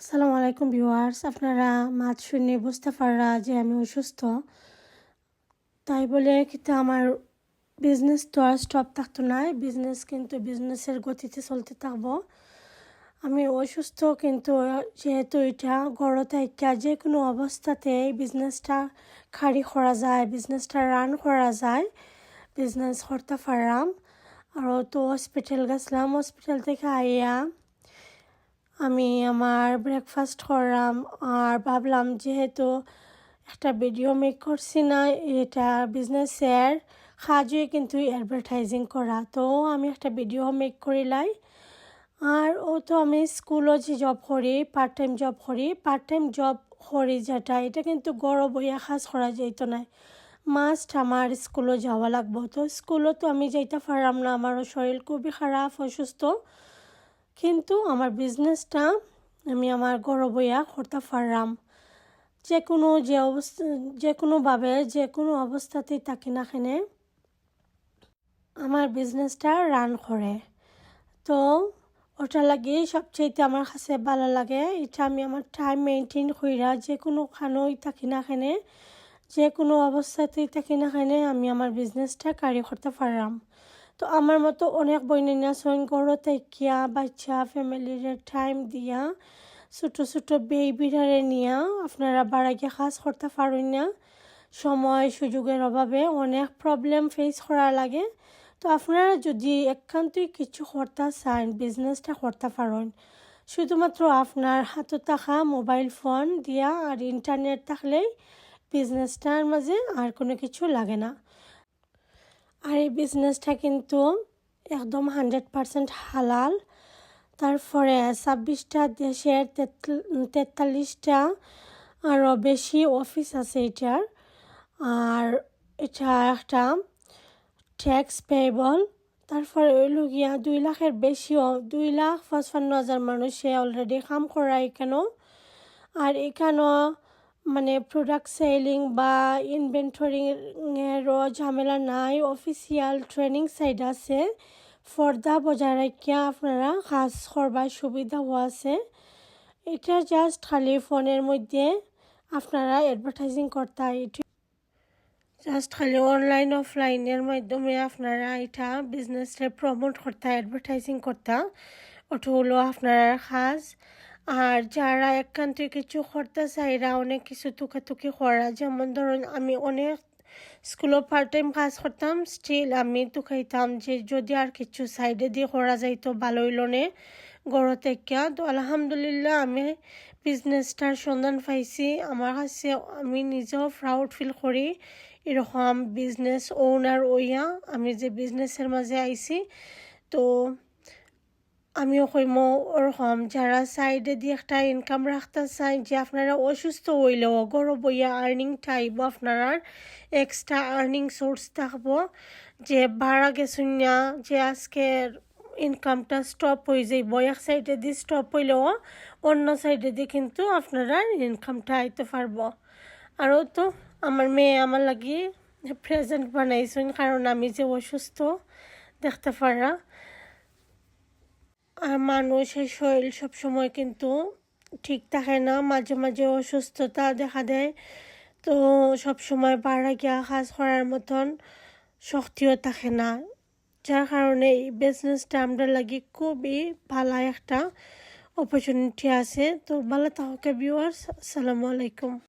আসসালামু আলাইকুম ভিউয়ার্স। আপনারা মাছ শুনে বুঝতে পাররা যে আমি অসুস্থ। তাই বলে কিন্তু আমার বিজনেস তো আর স্টপ থাকতো না। বিজনেস কিন্তু বিজনেসের গতিতে চলতে থাকব। আমি অসুস্থ কিন্তু যেহেতু এটা গড়তে একটা যে কোনো অবস্থাতে বিজনেসটা খাড়ি করা যায় বিজনেসটা রান করা যায় বিজনেস করতে পারলাম। আর তো হসপিটাল গেছিলাম। হসপিটাল থেকে আইয়া আমি আমার ব্রেকফাস্ট করলাম আর ভাবলাম যেহেতু একটা ভিডিও মেক করছি না, এটা বিজনেসের কাজই কিন্তু অ্যাডভার্টাইজিং করা। তো আমি একটা ভিডিও মেক করিলাই আর ও তো আমি স্কুলও যে জব করি পার্ট টাইম জব করি পার্ট টাইম জব করি যেটা, এটা কিন্তু গড় বইয়া কাজ করা যাইতো না। মাস্ট আমার স্কুলও যাওয়া লাগবো। তো স্কুলও তো আমি যাইতে পারলাম না, আমারও শরীর খুবই খারাপ, অসুস্থ। কিন্তু আমার বিজনেসটা আমি আমার গড় বইয়া করতে পারলাম যে কোনো যে অবস্থা যে কোনোভাবে যে কোনো অবস্থাতেই থাকি না খেনে আমার বিজনেসটা রান করে। তো ওটা লাগে সবচেয়ে আমার কাছে ভালো লাগে, এটা আমি আমার টাইম মেনটেন কইরা যে কোনো খানোই থাকি না খেনে যে কোনো অবস্থাতেই থাকি না খেনে আমি আমার বিজনেসটা কারি করতে পারলাম তো আমার মতো অনেক বইনা সইন করো, তাইকিয়া, বাচ্চা, ফ্যামিলির টাইম দিয়া, ছোটো ছোটো বেবিরারে নিয়া, আপনারা বাড়াইকে কাজ করতে পারেন না। সময়, সুযোগের অভাবে অনেক প্রবলেম ফেস করা লাগে। তো আপনারা যদি একান্তই কিছু করতে চান বিজনেসটা করতে পারেন। শুধুমাত্র আপনার হাতে থাকা মোবাইল ফোন দিয়া আর ইন্টারনেট থাকলেই বিজনেসটার মাঝে আর কোনো কিছু লাগে না। আর এই বিজনেসটা কিন্তু একদম হান্ড্রেড পারসেন্ট হালাল। তারপরে ছাব্বিশটা দেশের তেতাল্লিশটা আরও বেশি অফিস আছে এটার। আর এটা একটা ট্যাক্স পেয়েবল তারপরে ওই গিয়া দুই লাখের বেশিও দুই লাখ পঁচপান্ন হাজার মানুষে অলরেডি কাম করা এখানেও আর এখানেও মানে প্রোডাক্ট সেলিং বা ইনভেন্টরিংয়েরও ঝামেলা নাই। অফিসিয়াল ট্রেনিং সাইড আছে। ফর্দা বজায় রাখিয়া আপনারা কাজ করবার সুবিধাও আছে। এটা জাস্ট খালি ফোনের মধ্যে আপনারা অ্যাডভার্টাইজিং করতে এটি জাস্ট খালি অনলাইন অফলাইনের মাধ্যমে আপনারা এটা বিজনেসে প্রমোট করতে অ্যাডভার্টাইজিং করতে ওটা হলো আপনারা কাজ আর যারা একান্তে কিছু করতে চাইরা অনেক কিছু তুকাতুকি করা। যেমন ধরুন, আমি অনেক স্কুলও পার্ট টাইম কাজ করতাম স্টিল আমি তুকাইতাম যে যদি আর কিছু সাইডে দিয়ে করা যাইতো ভালো হইল নে গড় থেকে। তো আলহামদুলিল্লাহ, আমি বিজনেসটার সন্ধান পাইছি। আমার কাছে আমি নিজেও প্রাউড ফিল করি। এরকম বিজনেস ওনার ওইয়া আমি যে বিজনেসের মাঝে আইছি, তো আমিও কইম, ওরকম যারা সাইডে দিয়ে একটা ইনকাম রাখতে চাই যে আপনারা অসুস্থ হইলেও গরো বইয়া আর্নিং টাইব আপনারা এক্সট্রা আর্নিং সোর্স থাকব। যে ভাড়া গেছুন যে আজকের ইনকামটা স্টপ হয়ে যাইব, এক সাইডে দিয়ে স্টপ হইলেও অন্য সাইডে দিয়ে কিন্তু আপনারা ইনকামটা আইতে পারব। আরও তো আমার মেয়ে আমার লাগি প্রেজেন্ট বানাইছেন, কারণ আমি যে অসুস্থ, দেখতে পারা। আর মানুষের শরীর সবসময় কিন্তু ঠিক থাকে না। মাঝে মাঝে অসুস্থতা দেখা দেয়। তো সবসময় বাড়া গিয়া কাজ করার মতন শক্তিও থাকে না। যার কারণে এই বিজনেসটা আমরা লাগি খুবই ভালো একটা অপরচুনিটি আছে। তো ভালো থাকা ভিউয়ার্স। আসসালামু আলাইকুম।